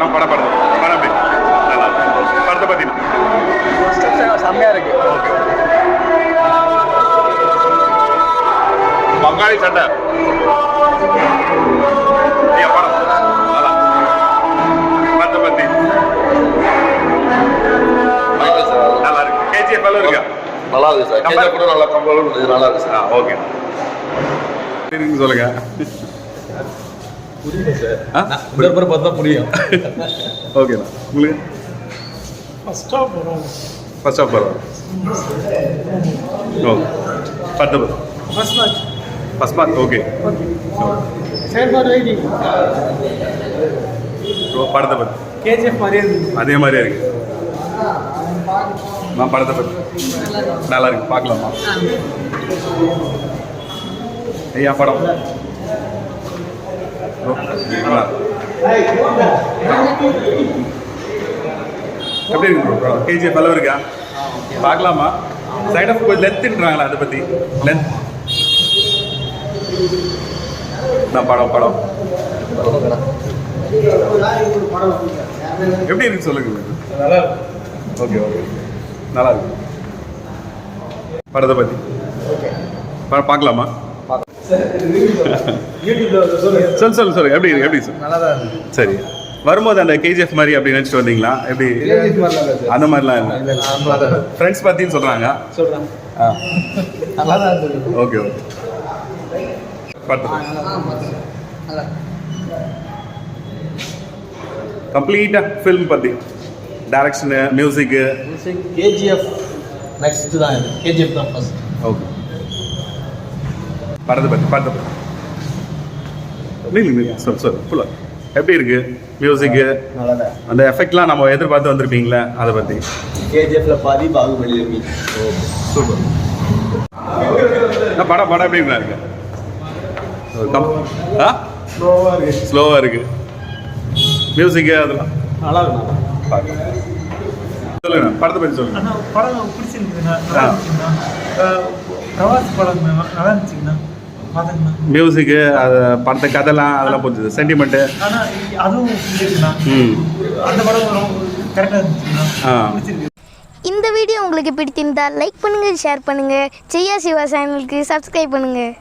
படம் படம். படம் நல்லா. இருக்கு. படத்தை இருக்கு. பங்காளி சண்டை. படம். நல்லா. படத்தை நல்லா இருக்கு கேஜிஎஃப் எல்லாம் இருக்கா? நல்லா இருக்கு சார். கூட நல்லா கம்பளம் நல்லா இருக்கு சார். ஓகே. சொல்லுங்க. புரியல பார்த்தா புரியும். ஓகேண்ணா உங்களுக்கு? ஃபர்ஸ்ட் ஆஃப் வரும். ஃபர்ஸ்ட் ஆஃப் பரவாயில்ல ஓகே பத்து first match first part okay படத்தை பற்றி கேஜிஎஃப் மாதிரியே அதே மாதிரியே இருக்கு. நான் படத்தை பற்றி நல்லா இருக்கு. பார்க்கலாமா? ஐயா படம். எப்படி இருக்கு ப்ரோ படம் கேஜிஎஃப் அளவு இருக்கா? பார்க்கலாமா? சைட் ஆஃப் லென்த்ன்றாங்களா அதை பற்றி லென்த் நான் படம் படம். எப்படி இருக்கு சொல்லுங்க. நல்லா ஓகே ஓகே நல்லா இருக்கு. படத்தை பற்றி படம் பார்க்கலாமா? சொல்லுங்க சொல்லு சொல்லு. எப்படி இருக்கு? எப்படி நல்லா தான் இருக்கு. சரி. வரும்போது அந்த கேஜிஎஃப் மாதிரி அப்படி நினச்சிட்டு வந்தீங்களா? எப்படி? அந்த மாதிரிலாம் இல்லை. ஃப்ரெண்ட்ஸ் பற்றின்னு சொல்கிறாங்க இருக்கு. Okay okay. கம்ப்ளீட்டாக ஃபில்ம் பற்றி டைரக்ஷனு மியூசிக்கு கேஜிஎஃப் நெக்ஸ்ட் தான் கேஜிஎஃப் தான் ஃபர்ஸ்ட் ஓகே படத்தை பற்றி படத்தை பற்றி இல்லை சொல் சொல் ஃபுல்லாக எப்படி இருக்கு? மியூசிக்கு அந்த எஃபெக்ட்லாம் நம்ம எதிர்பார்த்து வந்திருப்பீங்களே? அதை பற்றி கேஜிஎஃப்ல பாதி பாகுபலி சூப்பர் படம் படம் எப்படி இருக்கு? ஸ்லோவாக இருக்கு. ஸ்லோவாக இருக்கு. மியூசிக்கு அதெல்லாம்? நல்லா இருக்கு பார்க்கலாம் சொல்லுங்க படத்தை பற்றி சொல்லுங்க. படம் பிடிச்சிருக்குதுண்ணா பிரவாஸ் படம் நல்லா இருந்துச்சுங்கண்ணா. மியூசிக்கு அது படத்தை கதைலாம் அதெல்லாம் புரிஞ்சுது சென்டிமெண்ட்டு இந்த வீடியோ உங்களுக்கு பிடித்திருந்தால் லைக் பண்ணுங்கள் ஷேர் பண்ணுங்கள் செய்யா சிவா சேனலுக்கு சப்ஸ்கிரைப் பண்ணுங்கள்